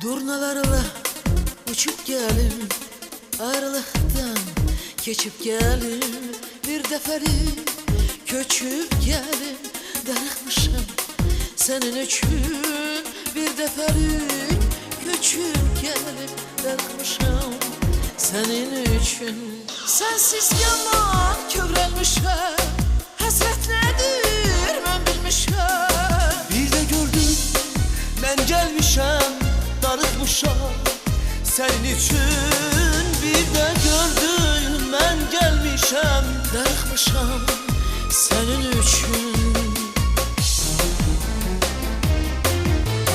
Durnalarla uçup gelim Ayrılıktan geçip gelim Bir deferi köçüp gelim Darıkmışım senin için Bir deferi köçüp gelim Darıkmışım senin için Sensiz yaman kövrelmişim Hasret Darıkmışam senin için.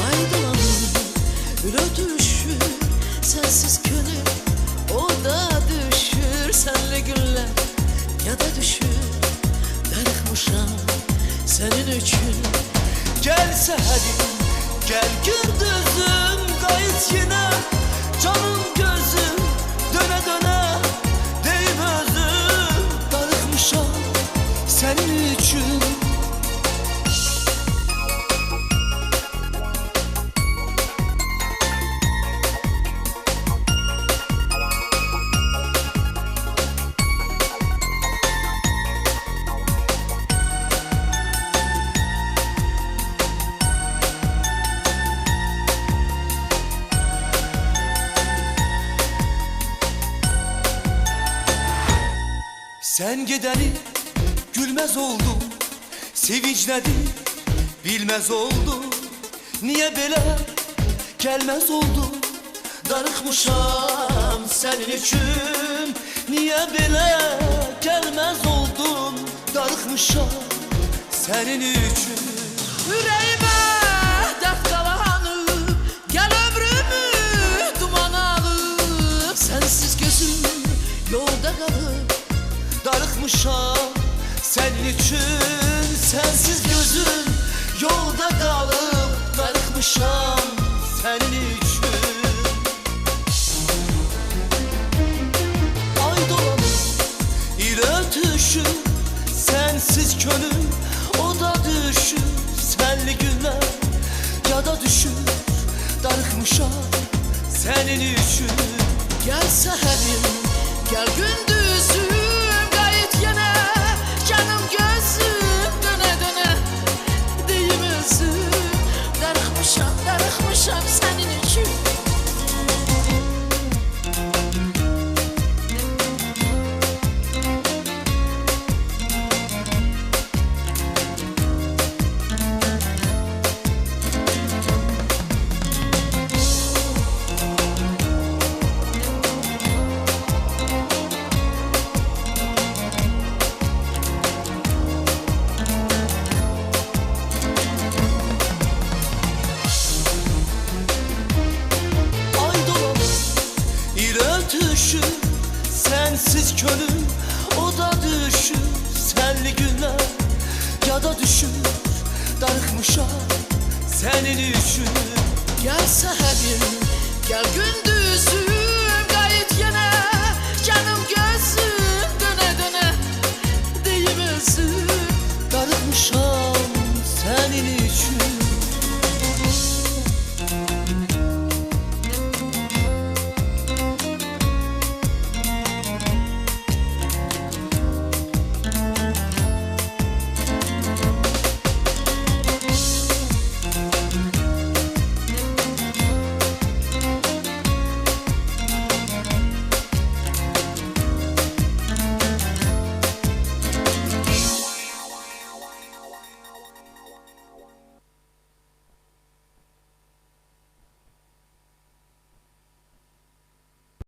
Aydolanım öyle Sensiz gönül o da düşür. Senle günler ya da düşür Darıkmışam senin için. Gel seherim gel gündüzüm Sen gideni gülmez oldum Sevinç nedir? Bilmez oldum Niye böyle gelmez oldum Darıkmışam senin için. Niye böyle gelmez oldum. Darıkmışam senin için. Yüreğime dert kalanıp Gel ömrümü duman alıp Sensiz gözüm yolda kalıp Darıkmışam senin için Sensiz gözüm yolda kalıp Darıkmışam senin için. Ay dolanır il ötüşür Sensiz gönül o da düşür Senli günler ya da düşür Darıkmışam senin için. Gel seherim gel gündüzüm Sensiz gönül o da düşür. Senli günler ya da düşür. Darıkmışam senin için Gel seherim gel gündüzüm